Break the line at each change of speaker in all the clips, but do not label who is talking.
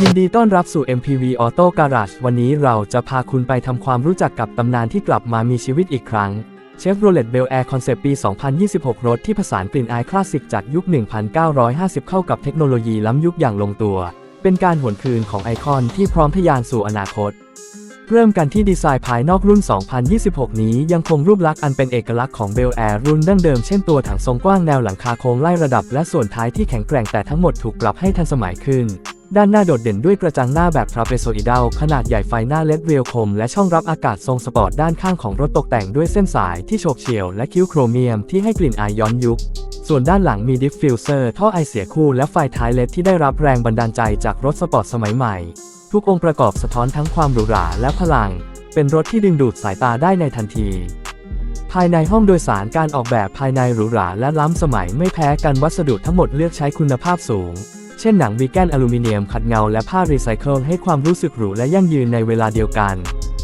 ยินดีต้อนรับสู่ MPV Auto Garage วันนี้เราจะพาคุณไปทำความรู้จักกับตำนานที่กลับมามีชีวิตอีกครั้ง Chevrolet Bel Air Concept ปี 2026 รถที่ผสานกลิ่นอายคลาสสิกจากยุค 1950 เข้ากับเทคโนโลยีล้ำยุคอย่างลงตัว เป็นการหวนคืนของไอคอนที่พร้อมทะยานสู่อนาคต เริ่มกันที่ดีไซน์ภายนอกรุ่น 2026 นี้ยังคงรูปลักษณ์อันเป็นเอกลักษณ์ของ Bel Air รุ่นดั้งเดิมเช่นตัวถังทรงกว้างแนวหลังคาโค้งไล่ระดับและส่วนท้ายที่แข็งแกร่งแต่ทั้งหมดถูกปรับให้ทันสมัยขึ้น ด้านหน้าโดดเด่นด้วยกระจังหน้าแบบทราเปโซอิดัลขนาดใหญ่ไฟหน้าเลดเรียวคม และช่องรับอากาศทรงสปอร์ตด้านข้างของรถตกแต่งด้วยเส้นสายที่โฉบเฉี่ยวและคิ้วโครเมียมที่ให้กลิ่นอายย้อนยุค ส่วนด้านหลังมีดิฟฟิวเซอร์ท่อไอเสียคู่และไฟท้ายเลดที่ได้รับแรงบันดาลใจจากรถสปอร์ตสมัยใหม่ ทุกองค์ประกอบสะท้อนทั้งความหรูหราและพลัง เป็นรถที่ดึงดูดสายตาได้ในทันทีภายในห้องโดยสารการออกแบบภายในหรูหราและล้ำสมัยไม่แพ้กันวัสดุทั้งหมดเลือกใช้คุณภาพสูง ช่นหนังวีแกนอลูมิเนียมขัดเงาและผ้ารีไซเคิลให้ความรู้สึกหรูและยั่งยืนในเวลาเดียวกัน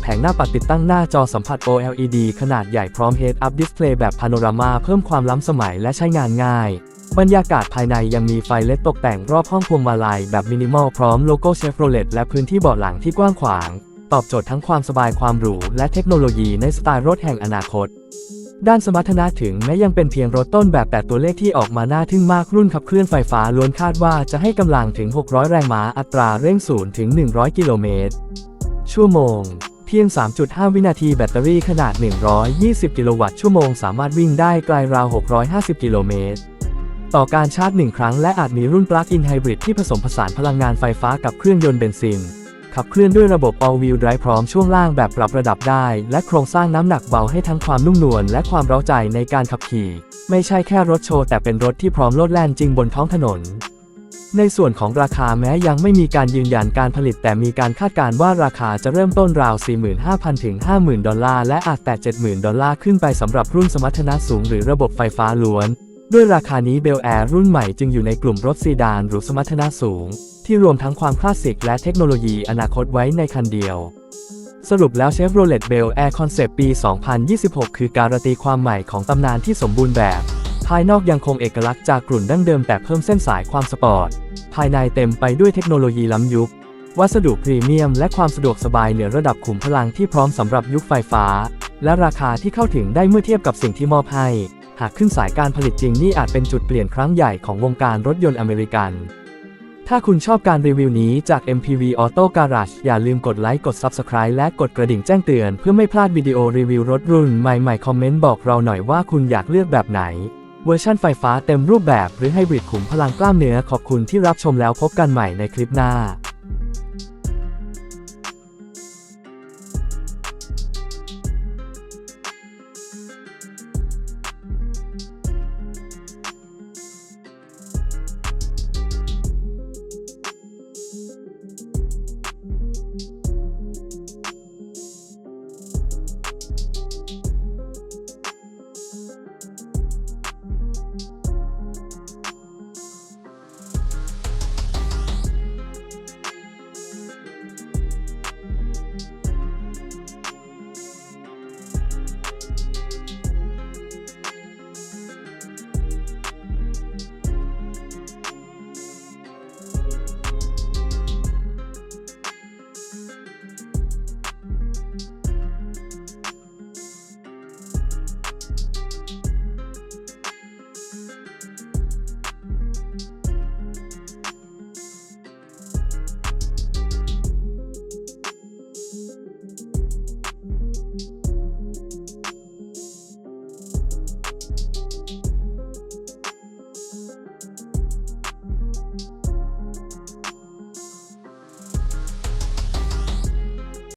แผงหน้าปัดติดตั้งหน้าจอสัมผัส OLED ขนาดใหญ่พร้อม Head-Up Display แบบพาโนรามาเพิ่มความล้ำสมัยและใช้งานง่าย บรรยากาศภายในยังมีไฟเลดตกแต่งรอบห้องพวงมาลัยแบบมินิมอลพร้อมโลโก้เชฟโรเลตและพื้นที่เบาะหลังที่กว้างขวาง ตอบโจทย์ทั้งความสบายความหรูและเทคโนโลยีในสไตล์รถแห่งอนาคต ด้านสมรรถนะถึงแม้ยังเป็นเพียงรถต้นแบบแต่ตัวเลขที่ออกมาน่าทึ่งมากรุ่นขับเคลื่อนไฟฟ้าล้วนคาดว่าจะให้กำลังถึง 600 แรงม้าอัตราเร่งศูนย์ถึง 100 กิโลเมตร ชั่วโมง เพียง 3.5 วินาทีแบตเตอรี่ขนาด 120 กิโลวัตต์ชั่วโมงสามารถวิ่งได้ไกลราว 650 กิโลเมตร ต่อการชาร์จ 1 ครั้งและอาจมีรุ่นปลั๊กอินไฮบริดที่ผสมผสานพลังงานไฟฟ้ากับเครื่องยนต์เบนซิน ขับเคลื่อนด้วยระบบ All Wheel Drive พร้อมช่วงล่างแบบปรับระดับได้ และโครงสร้างน้ำหนักเบาให้ทั้งความนุ่มนวลและความเร้าใจในการขับขี่ ไม่ใช่แค่รถโชว์แต่เป็นรถที่พร้อมโลดแล่นจริงบนท้องถนน ในส่วนของราคาแม้ยังไม่มีการยืนยันการผลิต แต่มีการคาดการณ์ว่าราคาจะเริ่มต้นราว 45,000 ถึง 50,000 ดอลลาร์ และอาจแต่ 70,000 ดอลลาร์ขึ้นไปสำหรับรุ่นสมรรถนะสูงหรือระบบไฟฟ้าล้วน ด้วยราคานี้เบลแอร์รุ่นใหม่จึงอยู่ในกลุ่มรถซีดานหรือสมรรถนะสูง ที่รวมทั้งความคลาสสิกและเทคโนโลยีอนาคตไว้ในคันเดียว สรุปแล้ว Chevrolet Bel Air Concept ปี 2026 คือการันตีความใหม่ของตำนานที่สมบูรณ์แบบ ภายนอกยังคงเอกลักษณ์จากกลุ่นดั้งเดิมแต่เพิ่มเส้นสายความสปอร์ต ภายในเต็มไปด้วยเทคโนโลยีล้ำยุค วัสดุพรีเมียม และความสะดวกสบายเหนือระดับขุมพลังที่พร้อมสำหรับยุคไฟฟ้า และราคาที่เข้าถึงได้เมื่อเทียบกับสิ่งที่มอบให้ หากขึ้นสายการผลิตจริงนี่อาจเป็นจุดเปลี่ยนครั้งใหญ่ของวงการรถยนต์อเมริกัน ถ้าคุณชอบการรีวิวนี้จาก MPV Auto Garage อย่าลืมกดไลค์กด Subscribe และกดกระดิ่งแจ้งเตือนเพื่อไม่พลาดวิดีโอรีวิวรถรุ่นใหม่ๆ คอมเมนต์บอกเราหน่อยว่าคุณอยากเลือกแบบไหน เวอร์ชั่นไฟฟ้าเต็มรูปแบบหรือไฮบริดขุมพลังกล้ามเนื้อขอบคุณที่รับชมแล้วพบกันใหม่ในคลิปหน้า